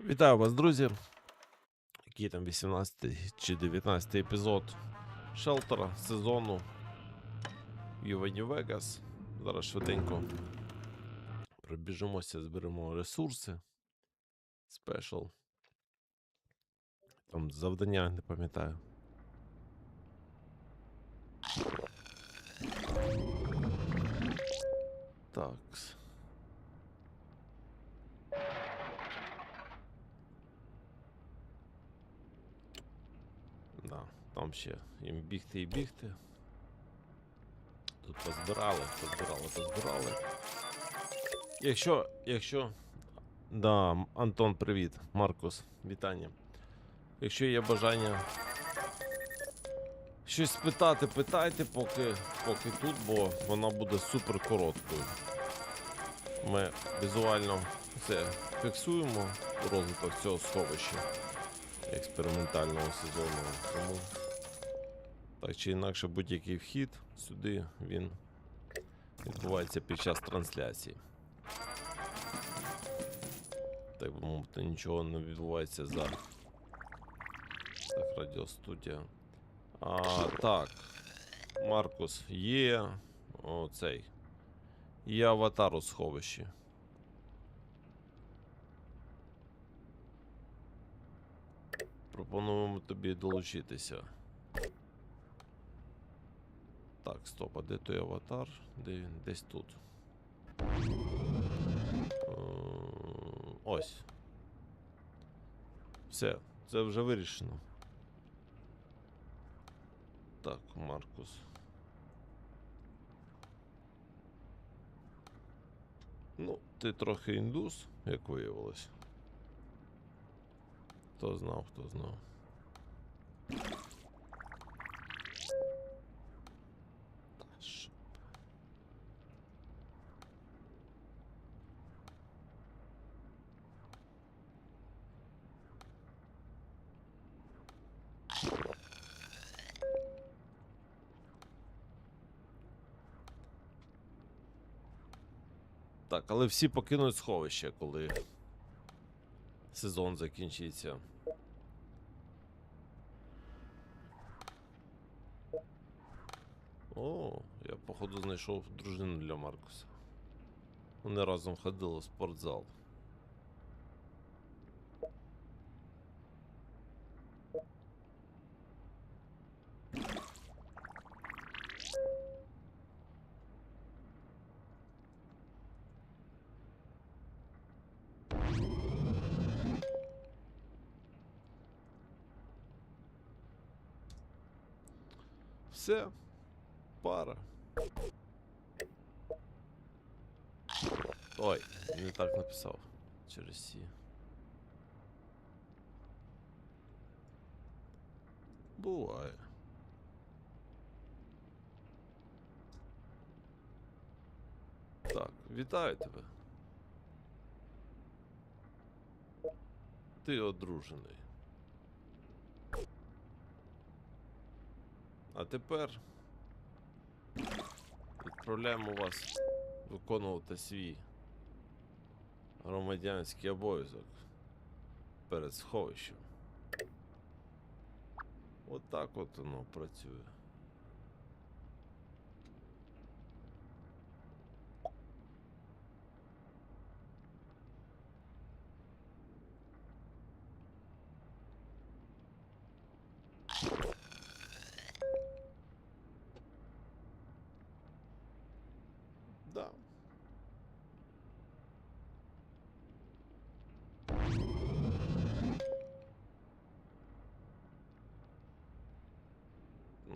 Вітаю вас, друзі. Який там 18 чи 19 епізод шелтера сезону Ювені Вегас. Зараз швиденько пробіжимося, зберемо ресурси. Спешл. Там завдання не пам'ятаю. Так. Да, там ще їм бігти і бігти. Тут позбирали, позбирали, позбирали. Якщо, якщо. Да, Антон, привіт. Маркус, вітання. Якщо є бажання щось спитати, питайте, поки, поки тут, бо вона буде супер короткою. Ми візуально все фіксуємо розвиток цього сховища експериментального сезону. Тому так чи інакше будь-який вхід сюди він відбувається під час трансляції. Так би мовити, нічого не відбувається за. Так, радіостудія. А, так. Маркус є. Оцей. Є аватар у сховищі. Пропонуємо тобі долучитися. Так, стоп, а де той аватар? Де він? Десь тут. Е, Ось. Все, це вже вирішено. Так, Маркус. Ну, ти трохи індус, як виявилось. Хто знав, хто знав. Так, але всі покинуть сховище, коли сезон закінчиться. О, я походу знайшов дружину для Маркуса. Вони разом ходили в спортзал. Все. Пара. Ой, не так написав. Через сі. Буває. Так, вітаю тебе. Ти одружений. А тепер відправляємо вас виконувати свій громадянський обов'язок перед сховищем. От так от воно працює. Да.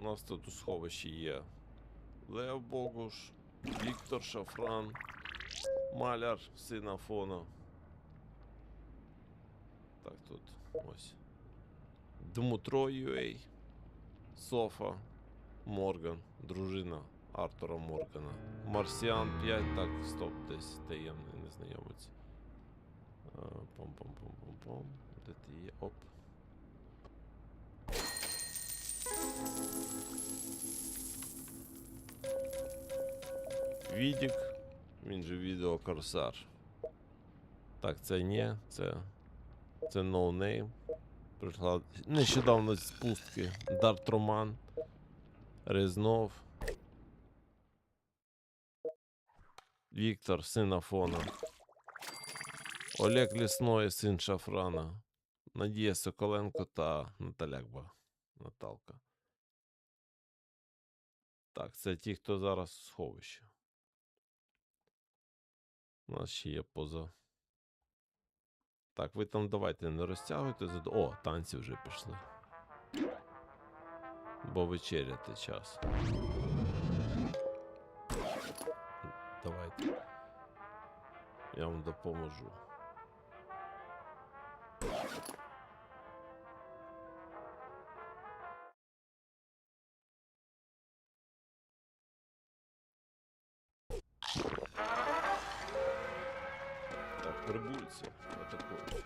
У нас тут у сховищі є Лев Богуш, Віктор Шафран, Маляр, син Афона. Так, тут ось. Дмитро Юей, Софа, Морган, дружина Артура Моргана. Марсіан 5, так, стоп, десь таємний незнайомець. Е, Пом-пом-пом-пом-пом. Де ти є? Оп. Відік. Він же відеокорсар. Так, це ні, це Це ноунейм. Прийшла нещодавно з пустки. Дарт. Резнов. Віктор, син Афона. Олег Лісной, син Шафрана. Надія Соколенко та Наталякба. Наталка. Так, це ті, хто зараз в сховищі. У нас ще є поза. Так, ви там давайте не розтягуйте. О, танці вже пішли. Бо вечеряти час. Давайте. Я вам допоможу. Так, прибульці. Атакують.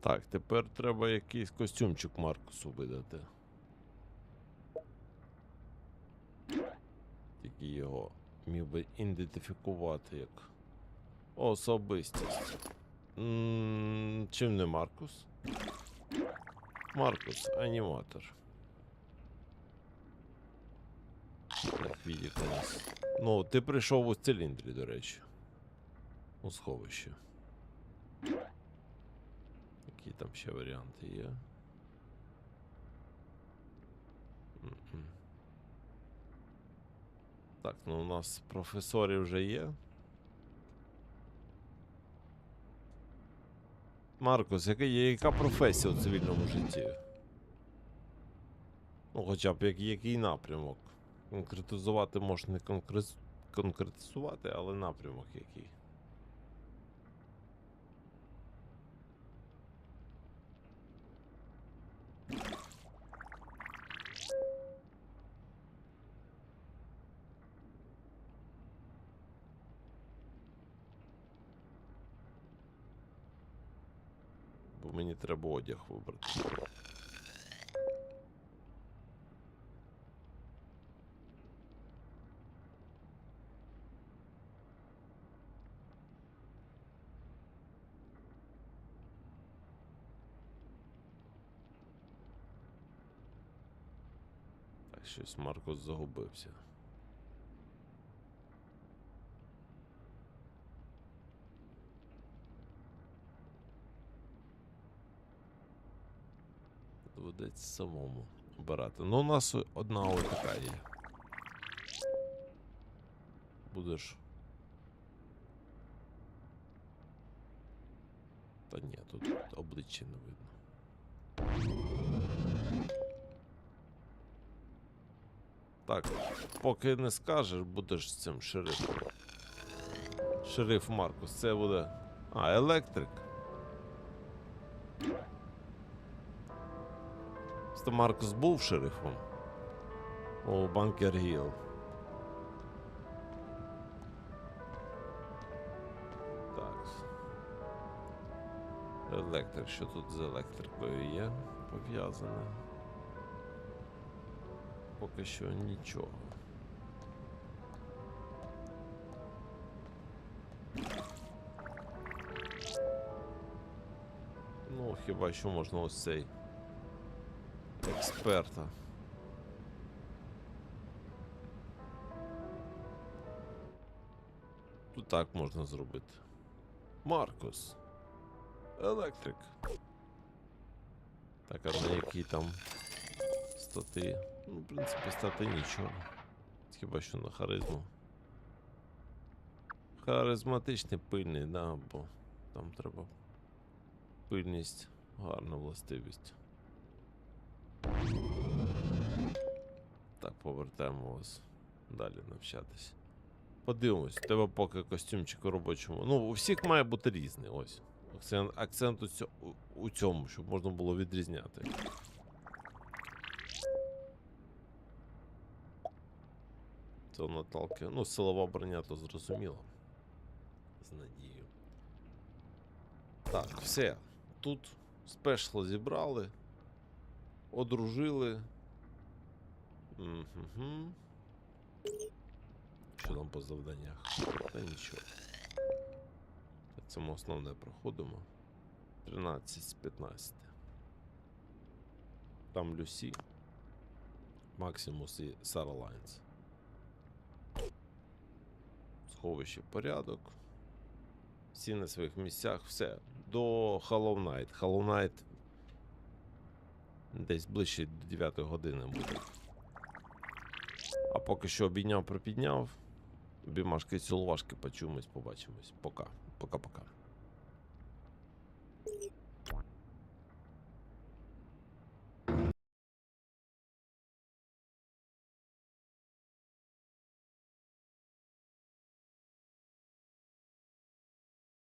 Так, тепер треба якийсь костюмчик Маркусу видати. Тільки його міг би ідентифікувати як особистість. М, Чим не Маркус? Маркус, аніматор. Відік у нас. Ну, ти прийшов у циліндрі, до речі. У сховище. Які там ще варіанти є? Так, ну у нас професори вже є. Маркус, яка, є- яка професія у цивільному житті? Ну, хоча б як, який напрямок. Конкретизувати можна не конкрет... конкретизувати, але напрямок який. Бо мені треба одяг вибрати. Щось Маркос загубився. Доведеться самому обирати. Ну, у нас одна така є. Будеш. Та ні, тут обличчя не видно. Так, поки не скажеш, будеш цим шерифом. Шериф Маркус, це буде. А, електрик. Просто Маркс був шерифом. У Банкер Гіл. Так. Електрик, що тут з електрикою є? Пов'язане. Поки що нічого. Ну, хіба що можна ось цей? Експерта. Тут так можна зробити. Маркус. Електрик. Так, а на які там стати? Ну, в принципі, стати нічого. Хіба що на харизму. Харизматичний пильний, да, бо там треба пильність, гарна властивість. Так, повертаємо вас далі навчатись. Подивимось, у тебе поки костюмчик у робочому. Ну, у всіх має бути різний. Ось. Акцент, акцент у, цьо- у, цьому, щоб можна було відрізняти. Це Наталки. Ну, силова броня, то зрозуміло. З надією. Так, все. Тут спешло зібрали. Одружили. Угу. Що там по завданнях? Та нічого. Це ми основне проходимо. 13 з 15. Там Люсі. Максимус і Сара Лайнс. Сховище порядок. Всі на своїх місцях, все. До Hollow Knight. Hollow Knight десь ближче до 9 години буде. А поки що обійняв, припідняв. Обімашки і цілувашки почуємось, побачимось. Пока. Пока-пока.